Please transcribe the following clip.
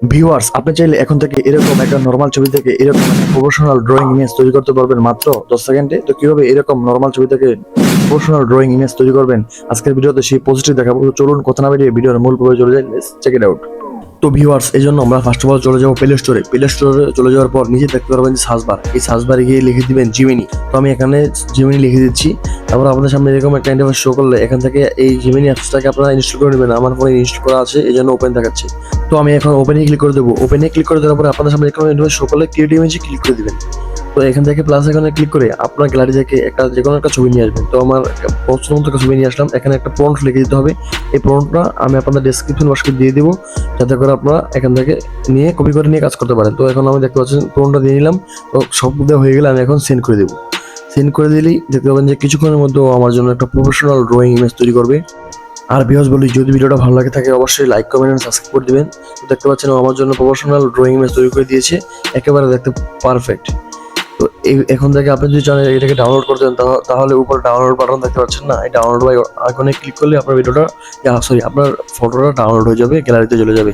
Viewers আপনি চাইলে এখন থেকে এরকম একটা নর্মাল ছবি থেকে এরকম একটা প্রফেশনাল ড্রয়িং ইমেজ তৈরি করতে পারবেন মাত্র দশ সেকেন্ডে। তো কীভাবে এরকম নর্মাল ছবি থেকে প্রফেশনাল ড্রয়িং ইমেজ তৈরি করবেন? আজকের ভিডিওতে সেই পজিটিভ দেখাবো। চলুন, কথা না বেরিয়ে ভিডিওর মূল পর্বে চলে যাই। চেক ইট আউট তো ভিউয়ার্স এই জন্য আমরা ফার্স্ট অফ অল চলে যাব প্লে স্টোরে প্লে স্টোরে চলে যাওয়ার পর নিজে দেখতে পারবেন যে সার্চবার। এই সার্চবারে গিয়ে লিখে দিবেন জিমিনি তো আমি এখানে জিমিনি লিখে দিচ্ছি। তারপর আপনাদের সামনে এরকম একটা ইন্টারফেস শো করলে এখান থেকে এই জিমিনি অ্যাপসটাকে আপনারা ইনস্টল করে নেবেন। আমার ফোনে ইনস্টল করা আছে, এই জন্য ওপেন দেখাচ্ছে। তো আমি এখন ওপেনে ক্লিক করে দেবো। ওপেনে ক্লিক করে দেওয়ার পর আপনাদের সামনে এরকম ইন্টারফেস শো করলে ক্রিয়েটিভ ইমেজে ক্লিক করে দিবেন। তো এখান থেকে প্লাস এখানে ক্লিক করে আপনার গ্যালারি থেকে একটা যে কোনো একটা ছবি নিয়ে আসবেন। তো আমার পছন্দ মতো ছবি নিয়ে আসলাম। এখানে একটা প্রন্ট লিখে দিতে হবে। এই প্রন্টটা আমি আপনাদের ডেসক্রিপশন বক্সকে দিয়ে দিব। যাতে করে আপনারা এখান থেকে নিয়ে কপি করে নিয়ে কাজ করতে পারেন। তো এখন আমি দেখতে পাচ্ছেন প্রন্টটা দিয়ে নিলাম। তো সব দেওয়া হয়ে গেলে আমি এখন সেন্ড করে দেবো। সেন্ড করে দিলেই দেখতে পাবেন যে কিছুক্ষণের মধ্যে আমার জন্য একটা প্রফেশনাল ড্রয়িং ইমেজ তৈরি করবে। আর বিহস বলি, যদি ভিডিওটা ভালো লাগে থাকে অবশ্যই লাইক কমেন্ট এন্ড সাবস্ক্রাইব করে দেবেন। দেখতে পাচ্ছেন আমার জন্য প্রফেশনাল ড্রয়িং ইমেজ তৈরি করে দিয়েছে। একেবারে দেখতে পারফেক্ট এখন থেকে আপনি যদি চান এটাকে ডাউনলোড করতে চান তাহলে উপরে ডাউনলোড বাটন দেখতে পাচ্ছেন না? এই ডাউনলোড বাই আইকনে ক্লিক করলে আপনার ভিডিওটা সরি আপনার ফটোটা ডাউনলোড হয়ে যাবে গ্যালারিতে চলে যাবে।